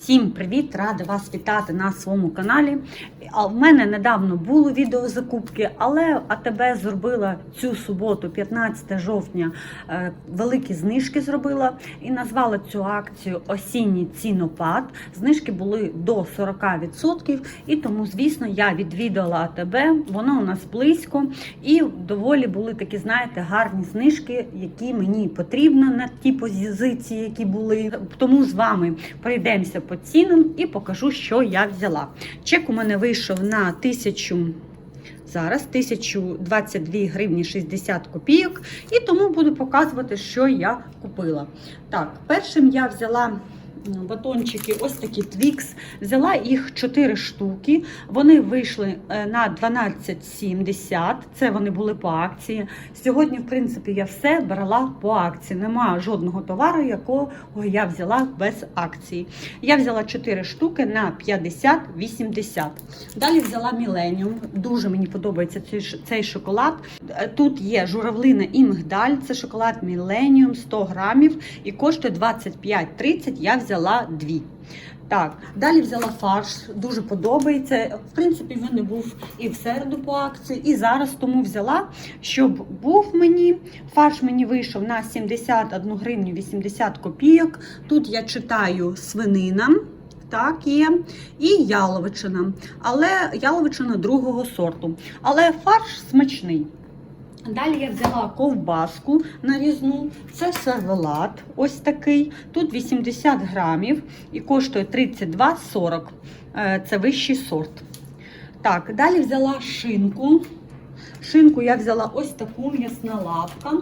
Всім привіт! Рада вас вітати на своєму каналі. А в мене недавно було відео закупки, але АТБ зробила цю суботу, 15 жовтня, е, великі знижки зробила і назвала цю акцію Осінній цінопад. Знижки були до 40%, і тому, звісно, я відвідала АТБ. Воно у нас близько, і доволі були такі, знаєте, гарні знижки, які мені потрібно на ті позиції, які були. Тому з вами пройдемося по цінам і покажу, що я взяла. Чек у мене вийшов на 1000 Зараз 1022 гривні 60 копійок, і тому буду показувати, що я купила. Так, першим я взяла батончики, ось такі Twix. Взяла їх 4 штуки. Вони вийшли е, на 12,70. Це вони були по акції. Сьогодні, в принципі, я все брала по акції. Нема жодного товару, якого я взяла без акції. Я взяла 4 штуки на 50-80. Далі взяла Millennium. Дуже мені подобається цей, шоколад. Е, Тут є журавлина і мигдаль. Це шоколад Millennium 100 грамів і коштує 25,30. Я взяла дві. Так, далі взяла фарш, дуже подобається. В принципі, він не був і в середу по акції, і зараз тому взяла, щоб був мені. Фарш мені вийшов на 71 гривню 80 копійок. Тут я читаю свинина. Так, є. І яловичина. Але яловичина другого сорту. Але фарш смачний. Далі я взяла ковбаску нарізну. Це сервелат, ось такий. Тут 80 грамів і коштує 32,40. Е, Це вищий сорт. Так, далі взяла шинку. Шинку я взяла ось таку м'ясна лавка.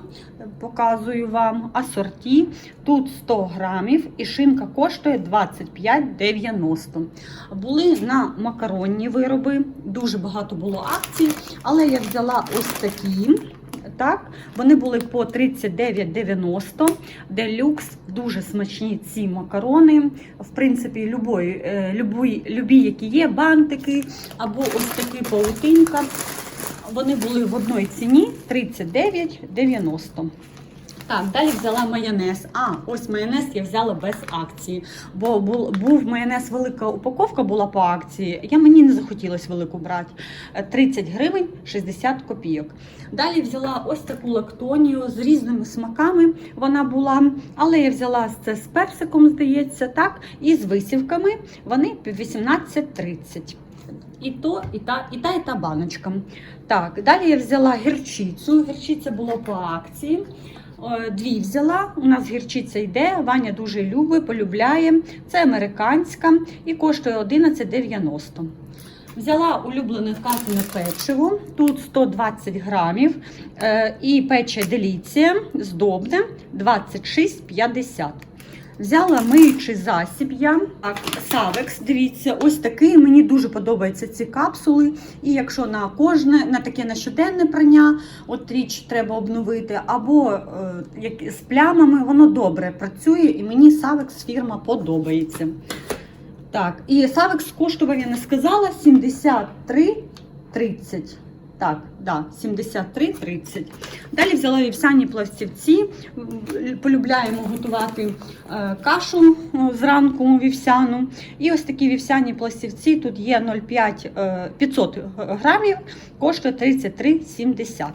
Показую вам асорті. Тут 100 грамів і шинка коштує 25,90. Були на макаронні вироби. Дуже багато було акцій, але я взяла ось такі. Так, вони були по 39,90. Делюкс, дуже смачні ці макарони. В принципі, любої, е, любої, любі, які є, бантики або ось такі паутинка. Вони були в одній ціні 39,90. Так, далі взяла майонез. А, ось майонез я взяла без акції. Бо був, майонез, велика упаковка була по акції. Я мені не захотілося велику брати. Е, 30 гривень 60 копійок. Далі взяла ось таку лактонію з різними смаками. Вона була, але я взяла це з персиком, здається, так, і з висівками. Вони 18,30. І то, і та, і та, і та баночка. Так, далі я взяла гірчицю. Гірчиця була по акції. Е, Дві взяла. У нас гірчиця йде. Ваня дуже любить, полюбляє. Це американська і коштує 11,90. Взяла улюблене вказане печиво. Тут 120 грамів. Е, І пече деліція здобне 26,50. Взяла миючий засіб я. Так, Савекс, дивіться, ось такий. Мені дуже подобаються ці капсули. І якщо на кожне, на таке на щоденне прання, от річ треба обновити, або е, з плямами, воно добре працює, і мені Савекс фірма подобається. Так, і Савекс коштував, я не сказала, 73,30. Так, да, 73,30. Далі взяла вівсяні пластівці. Полюбляємо готувати е, кашу е, зранку вівсяну. І ось такі вівсяні пластівці. Тут є 0,5 е, 500 грамів, коштує 33,70.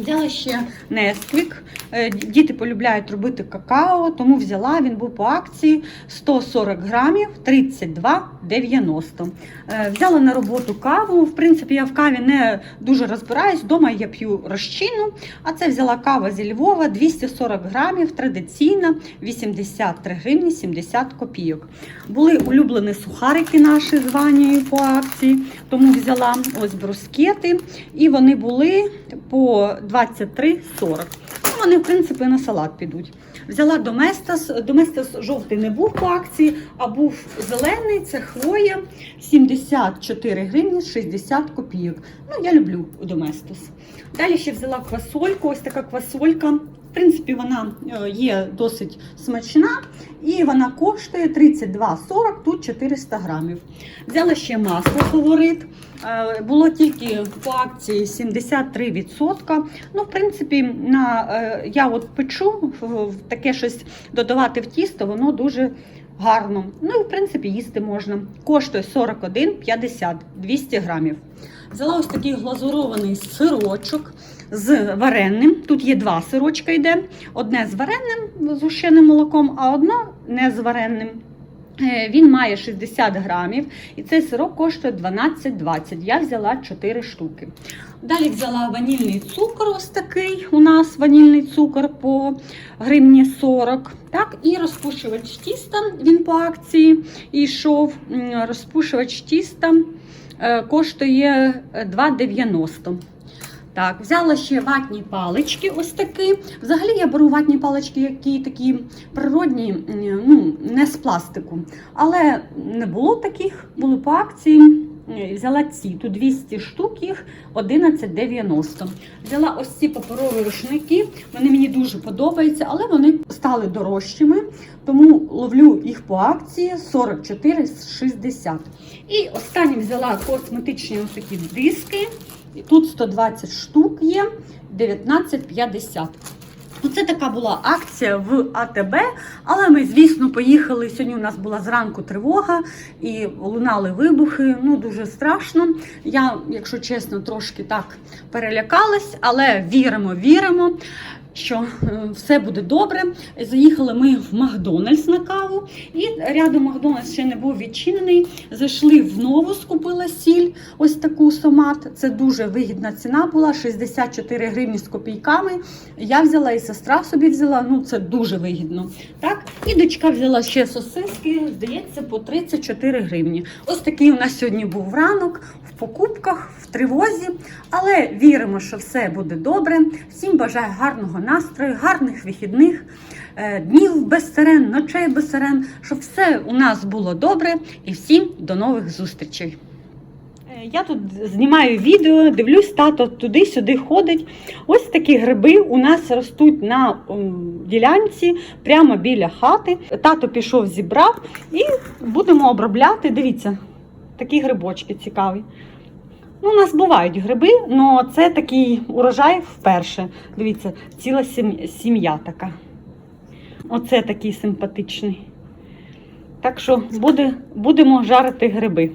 Взяла ще Несквік. Е, Діти полюбляють робити какао, тому взяла. Він був по акції 140 грамів 32,90. Е, Взяла на роботу каву. В принципі, я в каві не дуже розбираюсь. Вдома я п'ю розчину. А це взяла кава зі Львова 240 грамів, традиційна 83 гривні 70 копійок. Були улюблені сухарики наші з Ванією по акції, тому взяла ось брускети. І вони були по 23,40. Ну, Вони, в принципі, на салат підуть. Взяла Доместос. Доместос жовтий не був по акції, а був зелений, це хвоя 74 гривні 60 копійок. Ну, я люблю Доместос. Далі ще взяла квасольку, ось така квасолька. Принципі, вона е, є досить смачна і вона коштує 32,40, тут 400 грамів. Взяла ще масло фаворит. Е, Було тільки по акції 73%. Ну, в принципі, на, е, я от печу таке щось додавати в тісто, воно дуже гарно. Ну і в принципі їсти можна. Коштує 41,50 200 грамів. Взяла ось такий глазурований сирочок з вареним. Тут є два сирочка йде. Одне з вареним з гущеним молоком, а одне не з варенним. Е, Він має 60 грамів і цей сирок коштує 12,20. Я взяла 4 штуки. Далі взяла ванільний цукор, ось такий у нас ванільний цукор по гривні 40. Так, і розпушувач тіста, він по акції йшов. Розпушувач тіста е, коштує е, 2,90. Так, взяла ще ватні палички, ось такі. Взагалі я беру ватні палички, які такі природні, ну, не з пластику. Але не було таких, були по акції. Е, Взяла ці, тут 200 штук їх, 11,90. Взяла ось ці паперові рушники, вони мені дуже подобаються, але вони стали дорожчими, тому ловлю їх по акції 44,60. І останнє взяла косметичні ось такі диски. Тут 120 штук є, 19,50. Оце така була акція в АТБ, але ми, звісно, поїхали. Сьогодні у нас була зранку тривога і лунали вибухи. Ну, дуже страшно. Я, якщо чесно, трошки так перелякалась, але віримо, віримо. Що е, все буде добре. Заїхали ми в Макдональдс на каву, і рядом Макдональдс ще не був відчинений. Зайшли в нову, скупила сіль, ось таку сомат. Це дуже вигідна ціна була 64 гривні з копійками. Я взяла і сестра собі взяла. Ну це дуже вигідно. Так, і дочка взяла ще сосиски, здається, по 34 гривні. Ось такий у нас сьогодні був ранок в покупках, в тривозі. Але віримо, що все буде добре. Всім бажаю гарного настрою, гарних вихідних. е, Днів без сирен, ночей без сирен, щоб все у нас було добре і всім до нових зустрічей. Е, Я тут знімаю відео, дивлюсь, тато туди-сюди ходить. Ось такі гриби у нас ростуть на ділянці прямо біля хати. Тато пішов, зібрав і будемо обробляти. Дивіться, такі грибочки цікаві. Ну, у нас бувають гриби, але це такий урожай вперше. Дивіться, ціла сім'я така. Оце такий симпатичний. Так що буде, будемо жарити гриби.